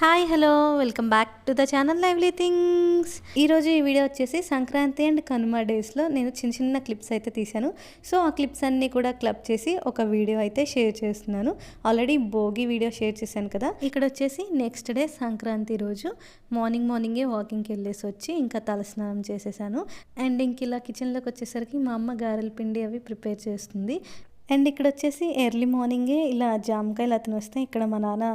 Hi hello. Welcome back to the channel lively things. ఈరోజు ఈ video వచ్చేసి Sankranti and Kanuma డేస్లో నేను చిన్న చిన్న క్లిప్స్ అయితే తీశాను. సో ఆ క్లిప్స్ అన్నీ కూడా క్లబ్ చేసి ఒక వీడియో అయితే షేర్ చేస్తున్నాను. ఆల్రెడీ భోగి వీడియో షేర్ చేశాను కదా. ఇక్కడ వచ్చేసి నెక్స్ట్ డే సంక్రాంతి రోజు మార్నింగ్ మార్నింగే వాకింగ్కి వెళ్ళేసి వచ్చి ఇంకా తలస్నానం చేసేసాను. అండ్ ఇంక ఇలా కిచెన్లోకి వచ్చేసరికి మా అమ్మ గారెల పిండి అవి ప్రిపేర్ చేస్తుంది. అండ్ ఇక్కడ వచ్చేసి ఎర్లీ మార్నింగే ఇలా జామకాయలు అతను వస్తే ఇక్కడ మా నాన్న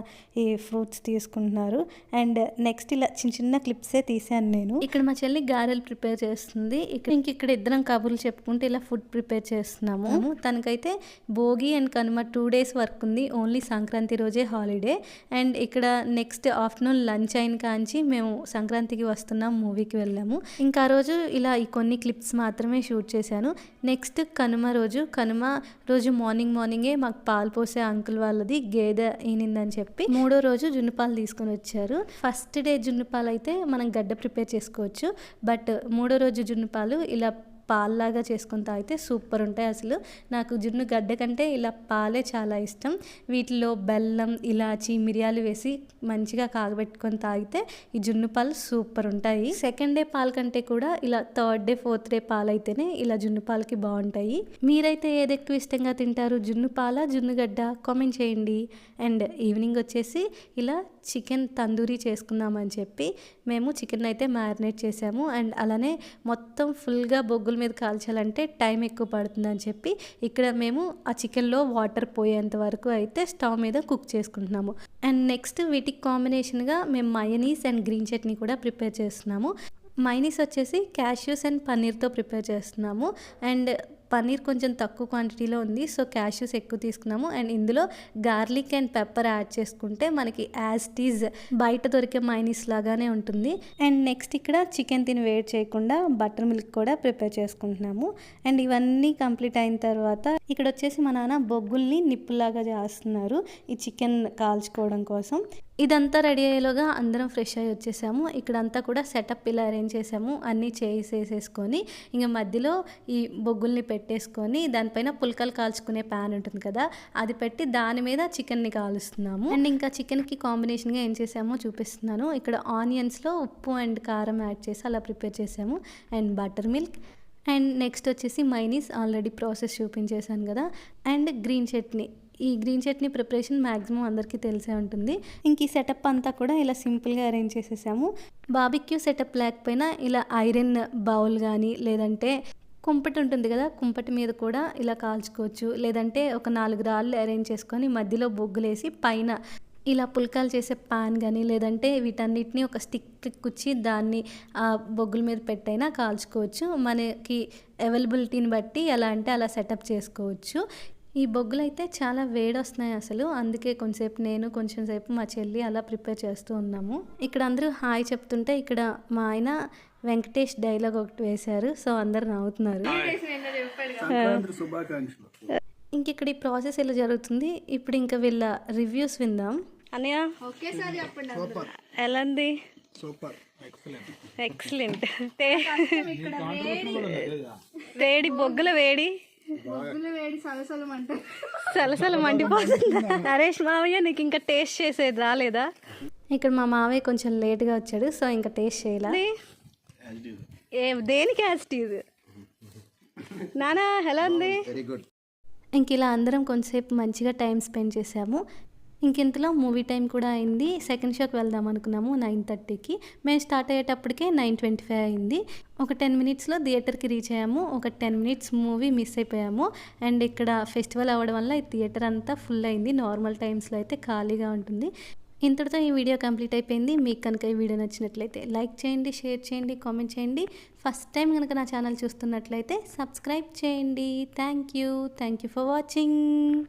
ఈ ఫ్రూట్స్ తీసుకుంటున్నారు. అండ్ నెక్స్ట్ ఇలా చిన్న చిన్న క్లిప్సే తీసాను నేను. ఇక్కడ మా చెల్లి గారెలు ప్రిపేర్ చేస్తుంది. ఇక్కడ ఇంక ఇక్కడ ఇద్దరం కబుర్లు చెప్పుకుంటే ఇలా ఫుడ్ ప్రిపేర్ చేస్తున్నాము. తనకైతే Bhogi and Kanuma two days work ఉంది. ఓన్లీ సంక్రాంతి రోజే హాలిడే. అండ్ ఇక్కడ నెక్స్ట్ ఆఫ్టర్నూన్ లంచ్ అయిన కాంచి మేము సంక్రాంతికి వస్తున్నాం మూవీకి వెళ్ళాము. ఇంకా రోజు ఇలా ఈ కొన్ని క్లిప్స్ మాత్రమే షూట్ చేశాను. నెక్స్ట్ కనుమ రోజు కనుమ రోజు రోజు మార్నింగ్ మార్నింగే మాకు పాలు పోసే అంకుల్ వాళ్ళది గేదె ఈనిందని చెప్పి మూడో రోజు జున్నుపాలు తీసుకొని వచ్చారు. ఫస్ట్ డే జున్నుపాలు అయితే మనం గడ్డ ప్రిపేర్ చేసుకోవచ్చు. బట్ మూడో రోజు జున్నుపాలు ఇలా పాల్లాగా చేసుకొని తాగితే సూపర్ ఉంటాయి అసలు. నాకు జున్ను గడ్డ కంటే ఇలా పాలే చాలా ఇష్టం. వీటిలో బెల్లం ఇలాచి మిరియాలు వేసి మంచిగా కాగబెట్టుకొని తాగితే ఈ జున్ను పాలు సూపర్ ఉంటాయి సెకండ్ డే పాల కంటే కూడా ఇలా థర్డ్ డే ఫోర్త్ డే పాలు అయితేనే ఇలా జున్ను పాలకి బాగుంటాయి. మీరైతే ఏది ఎక్కువ ఇష్టంగా తింటారు? జున్ను పాల జున్ను గడ్డ? కామెంట్ చేయండి. అండ్ ఈవినింగ్ వచ్చేసి ఇలా చికెన్ తందూరీ చేసుకుందామని చెప్పి మేము చికెన్ అయితే మ్యారినేట్ చేసాము. అండ్ అలానే మొత్తం ఫుల్గా బొగ్గులు మీద కాల్చాలంటే టైం ఎక్కువ పడుతుందని చెప్పి ఇక్కడ మేము ఆ చికెన్లో వాటర్ పోయేంత వరకు అయితే స్టవ్ మీద కుక్ చేసుకుంటున్నాము. అండ్ నెక్స్ట్ వీటికి కాంబినేషన్గా మేము మయనీస్ అండ్ గ్రీన్ చట్నీ కూడా ప్రిపేర్ చేస్తున్నాము. మైనీస్ వచ్చేసి క్యాష్యూస్ అండ్ పన్నీర్తో ప్రిపేర్ చేస్తున్నాము. అండ్ పన్నీర్ కొంచెం తక్కువ క్వాంటిటీలో ఉంది. సో క్యాష్యూస్ ఎక్కువ తీసుకున్నాము. అండ్ ఇందులో గార్లిక్ అండ్ పెప్పర్ యాడ్ చేసుకుంటే మనకి యాజ్ టీజ్ బయట దొరికే మైనీస్ లాగానే ఉంటుంది. అండ్ నెక్స్ట్ ఇక్కడ చికెన్ తిని వేడి చేయకుండా బటర్ మిల్క్ కూడా ప్రిపేర్ చేసుకుంటున్నాము. అండ్ ఇవన్నీ కంప్లీట్ అయిన తర్వాత ఇక్కడ వచ్చేసి మా నాన్న బొగ్గుల్ని నిప్పులాగా చేస్తున్నారు. ఈ చికెన్ కాల్చుకోవడం కోసం. ఇదంతా రెడీ అయ్యేలోగా అందరం ఫ్రెష్ అయ్యి వచ్చేసాము. ఇక్కడంతా కూడా సెటప్ ఇలా అరేంజ్ చేసాము. అన్నీ చేసేసేసుకొని ఇంకా మధ్యలో ఈ బొగ్గుల్ని పెట్టేసుకొని దానిపైన పుల్కలు కాల్చుకునే ప్యాన్ ఉంటుంది కదా అది పెట్టి దాని మీద చికెన్ని కాలుస్తున్నాము. అండ్ ఇంకా చికెన్కి కాంబినేషన్గా ఏం చేసామో చూపిస్తున్నాను. ఇక్కడ ఆనియన్స్లో ఉప్పు అండ్ కారం యాడ్ చేసి అలా ప్రిపేర్ చేసాము. And butter milk. And next వచ్చేసి మైనీస్ ఆల్రెడీ ప్రాసెస్ చూపించేశాను కదా. And green chutney. ఈ గ్రీన్ చట్నీ ప్రిపరేషన్ మ్యాక్సిమం అందరికీ తెలిసే ఉంటుంది. ఇంక ఈ సెటప్ అంతా కూడా ఇలా సింపుల్గా అరేంజ్ చేసేసాము. బాబిక్యూ సెటప్ లేకపోయినా ఇలా ఐరన్ బౌల్ కానీ లేదంటే కుంపటి ఉంటుంది కదా కుంపటి మీద కూడా ఇలా కాల్చుకోవచ్చు. లేదంటే ఒక నాలుగు రాళ్ళు అరేంజ్ చేసుకొని మధ్యలో బొగ్గులేసి పైన ఇలా పుల్కాలు చేసే పాన్ కానీ లేదంటే వీటన్నిటిని ఒక స్టిక్ కుచ్చి దాన్ని ఆ బొగ్గుల మీద పెట్టైనా కాల్చుకోవచ్చు. మనకి అవైలబిలిటీని బట్టి ఎలా అంటే అలా సెటప్ చేసుకోవచ్చు. ఈ బొగ్గులు అయితే చాలా వేడి వస్తున్నాయి అసలు. అందుకే కొంచెంసేపు నేను కొంచెం సేపు మా చెల్లి అలా ప్రిపేర్ చేస్తూ ఉన్నాము. ఇక్కడ అందరూ హాయ్ చెప్తుంటే ఇక్కడ మా ఆయన వెంకటేష్ డైలాగ్ ఒకటి వేశారు. సో అందరు నవ్వుతున్నారు. ఇంక ఇక్కడ ఈ ప్రాసెస్ ఎలా జరుగుతుంది? ఇప్పుడు ఇంకా వీళ్ళ రివ్యూస్ విందాం. అనయ్య ఎలా ఉంది సూపర్. ఎక్సలెంట్ ఎక్సలెంట్ వేడి బొగ్గుల వేడి. సలసల మండిపోతుంది. నరేష్ మావయ్య నీకు ఇంకా టేస్ట్ చేసేది రాలేదా? ఇక్కడ మా మావయ్య కొంచెం లేట్గా వచ్చాడు సో ఇంకా టేస్ట్ చేయాలి. ఏ దేనికి యాస్టీజ్ నానా ఎలా ఉంది? వెరీ గుడ్ ఇంక ఇలా అందరం కొంచెంసేపు మంచిగా టైం స్పెండ్ చేసాము. ఇంకెంతలో మూవీ టైం కూడా అయింది. సెకండ్ షోకి వెళ్దాం అనుకున్నాము నైన్ థర్టీకి. మేము స్టార్ట్ అయ్యేటప్పటికే నైన్ ట్వంటీ ఫైవ్ అయింది. ఒక టెన్ మినిట్స్లో థియేటర్కి రీచ్ అయ్యాము. ఒక టెన్ మినిట్స్ మూవీ మిస్ అయిపోయాము. అండ్ ఇక్కడ ఫెస్టివల్ అవ్వడం వల్ల ఈ థియేటర్ అంతా ఫుల్ అయింది. నార్మల్ టైమ్స్లో అయితే ఖాళీగా ఉంటుంది. ఇంతటితో ఈ వీడియో కంప్లీట్ అయిపోయింది. మీకు కనుక ఈ వీడియో నచ్చినట్లయితే లైక్ చేయండి షేర్ చేయండి కామెంట్ చేయండి. ఫస్ట్ టైం కనుక నా ఛానల్ చూస్తున్నట్లయితే సబ్స్క్రైబ్ చేయండి. Thank you. Thank you for watching.